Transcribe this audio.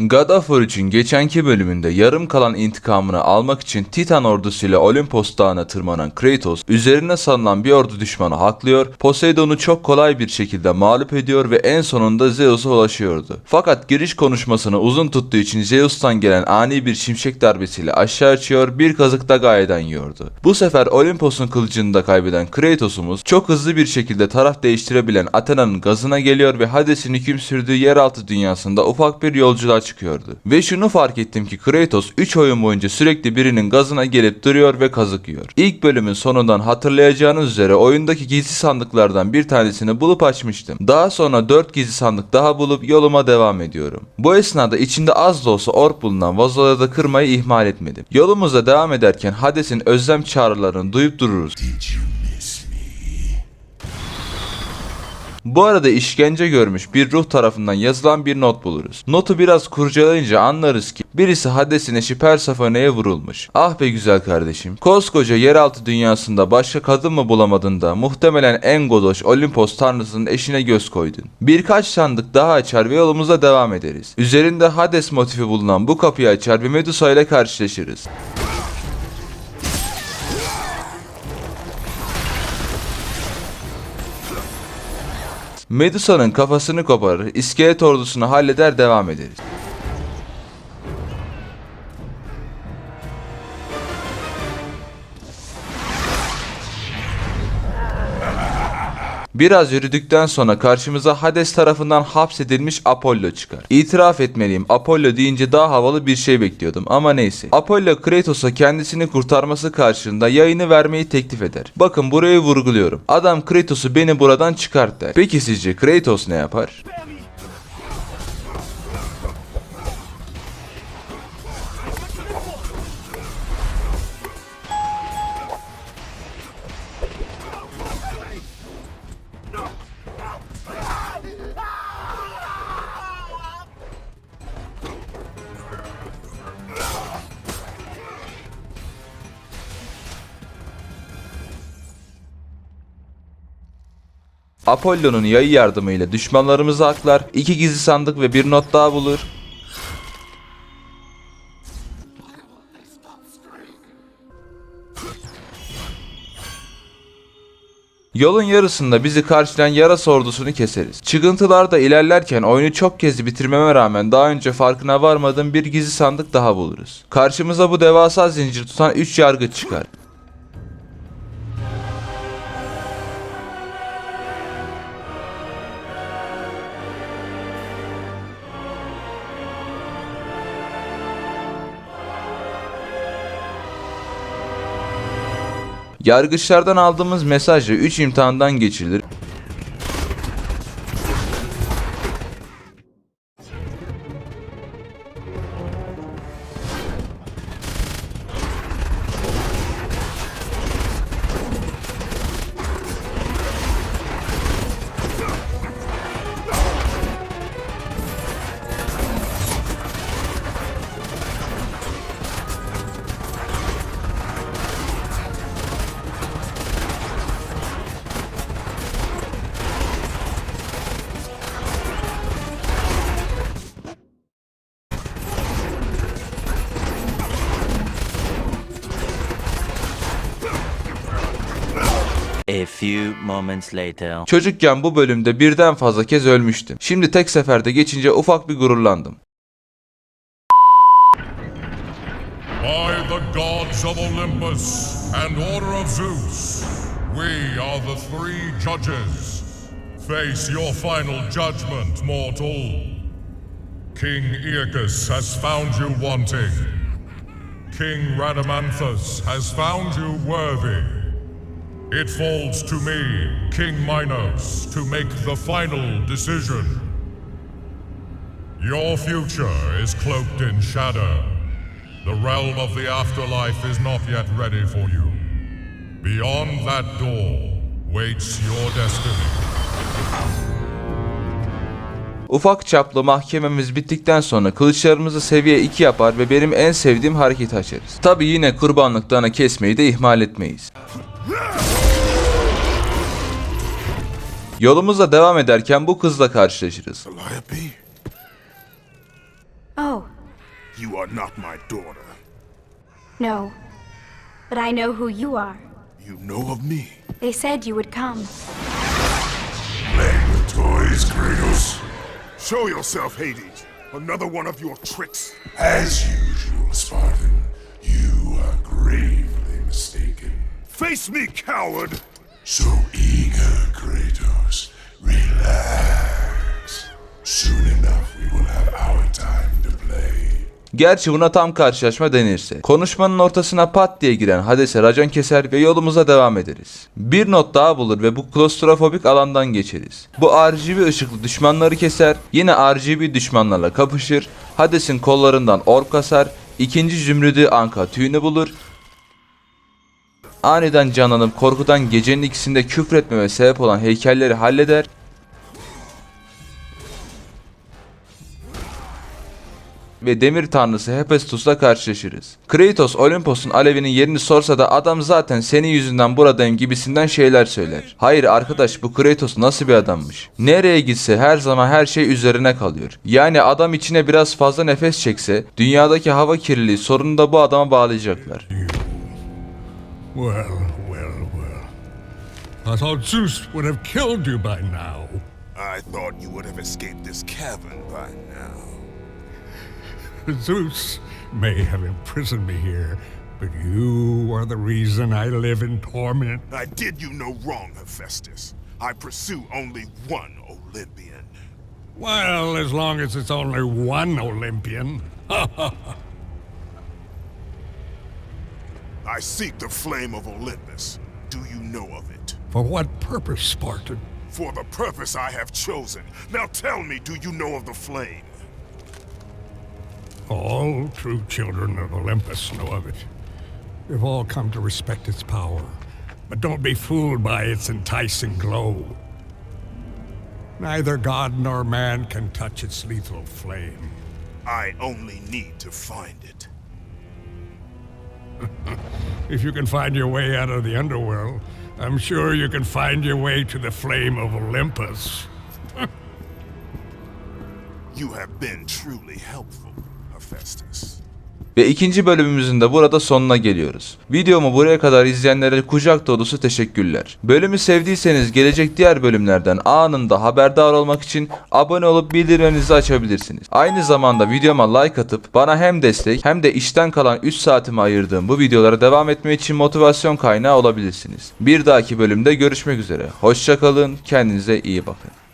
God of War için geçenki bölümünde yarım kalan intikamını almak için Titan ordusuyla Olimpos dağına tırmanan Kratos, üzerine salınan bir ordu düşmanı haklıyor, Poseidon'u çok kolay bir şekilde mağlup ediyor ve en sonunda Zeus'a ulaşıyordu. Fakat giriş konuşmasını uzun tuttuğu için Zeus'tan gelen ani bir şimşek darbesiyle aşağı açıyor, bir kazık da gayeden yiyordu. Bu sefer Olimpos'un kılıcını da kaybeden Kratos'umuz çok hızlı bir şekilde taraf değiştirebilen Athena'nın gazına geliyor ve Hades'in hüküm sürdüğü yeraltı dünyasında ufak bir yolculuğa çıkıyordu. Ve şunu fark ettim ki Kratos 3 oyun boyunca sürekli birinin gazına gelip duruyor ve kazık yiyor. İlk bölümün sonundan hatırlayacağınız üzere oyundaki gizli sandıklardan bir tanesini bulup açmıştım. Daha sonra 4 gizli sandık daha bulup yoluma devam ediyorum. Bu esnada içinde az da olsa orp bulunan vazoları da kırmayı ihmal etmedim. Yolumuza devam ederken Hades'in özlem çağrılarını duyup dururuz. Bu arada işkence görmüş bir ruh tarafından yazılan bir not buluruz. Notu biraz kurcalayınca anlarız ki birisi Hades'in eşi Persephone'ye vurulmuş. Ah be güzel kardeşim. Koskoca yeraltı dünyasında başka kadın mı bulamadın da muhtemelen en godoş Olimpos tanrısının eşine göz koydun. Birkaç sandık daha açar ve yolumuza devam ederiz. Üzerinde Hades motifi bulunan bu kapıyı açar ve Medusa ile karşılaşırız. Medusa'nın kafasını koparır, iskelet ordusunu halleder devam ederiz. Biraz yürüdükten sonra karşımıza Hades tarafından hapsedilmiş Apollo çıkar. İtiraf etmeliyim Apollo deyince daha havalı bir şey bekliyordum ama neyse. Apollo Kratos'a kendisini kurtarması karşılığında yayını vermeyi teklif eder. Bakın burayı vurguluyorum. Adam Kratos'u beni buradan çıkart der. Peki sizce Kratos ne yapar? Apollo'nun yayı yardımıyla düşmanlarımızı aklar, iki gizli sandık ve bir not daha bulur. Yolun yarısında bizi karşılayan Yaras ordusunu keseriz. Çıkıntılarda ilerlerken oyunu çok kez bitirmeme rağmen daha önce farkına varmadığım bir gizli sandık daha buluruz. Karşımıza bu devasa zincir tutan 3 yargıç çıkar. Yargıçlardan aldığımız mesajla 3 imtihandan geçirilir. A few moments later. Çocukken bu bölümde birden fazla kez ölmüştüm. Şimdi tek seferde geçince ufak bir gururlandım. By the gods of Olympus and order of Zeus, we are the three judges. Face your final judgment, mortal. King Aeacus has found you wanting. King Radamanthus has found you worthy. It falls to me, King Minos, to make the final decision. Your future is cloaked in shadow. The realm of the afterlife is not yet ready for you. Beyond that door waits your destiny. Ufak çaplı mahkememiz bittikten sonra kılıçlarımızı seviye 2 yapar ve benim en sevdiğim hareketi açarız. Tabi yine kurbanlık kesmeyi de ihmal etmeyiz. Yolumuza devam ederken bu kızla karşılaşırız. Calliope? Oh, You are not my daughter. No. But I know who you are. You know of me. They said you would come. With toys, Kratos. Show yourself, Hades. Another one of your tricks. As usual, Spartan, you are gravely mistaken. Face me, coward! So eager, Kratos. Gerçi buna tam karşılaşma denirse. Konuşmanın ortasına pat diye giren Hades'e racon keser ve yolumuza devam ederiz. Bir not daha bulur ve bu klostrofobik alandan geçeriz. Bu RGB ışıklı düşmanları keser, yine RGB düşmanlarla kapışır, Hades'in kollarından ork kasar, ikinci zümrüdü Anka tüyünü bulur, aniden canlanıp korkudan gecenin ikisinde küfretmeme sebep olan heykelleri halleder, ve demir tanrısı Hephaestus'la karşılaşırız. Kratos Olimpos'un alevinin yerini sorsa da adam zaten senin yüzünden buradayım gibisinden şeyler söyler. Hayır arkadaş bu Kratos nasıl bir adammış? Nereye gitse her zaman her şey üzerine kalıyor. Yani adam içine biraz fazla nefes çekse dünyadaki hava kirliliği sorunu da bu adama bağlayacaklar. Well, well, well. I thought Zeus would have killed you by now. I thought you would have escaped this cavern by now. Zeus may have imprisoned me here, but you are the reason I live in torment. I did you no wrong, Hephaestus. I pursue only one Olympian. Well, as long as it's only one Olympian. I seek the flame of Olympus. Do you know of it? For what purpose, Spartan? For the purpose I have chosen. Now tell me, do you know of the flame? All true children of Olympus know of it. They've all come to respect its power. But don't be fooled by its enticing glow. Neither god nor man can touch its lethal flame. I only need to find it. If you can find your way out of the underworld, I'm sure you can find your way to the flame of Olympus. You have been truly helpful. Ve ikinci bölümümüzün de burada sonuna geliyoruz. Videomu buraya kadar izleyenlere kucak dolusu teşekkürler. Bölümü sevdiyseniz gelecek diğer bölümlerden anında haberdar olmak için abone olup bildirimlerinizi açabilirsiniz. Aynı zamanda videoma like atıp bana hem destek hem de işten kalan 3 saatimi ayırdığım bu videolara devam etme için motivasyon kaynağı olabilirsiniz. Bir dahaki bölümde görüşmek üzere. Hoşçakalın, kendinize iyi bakın.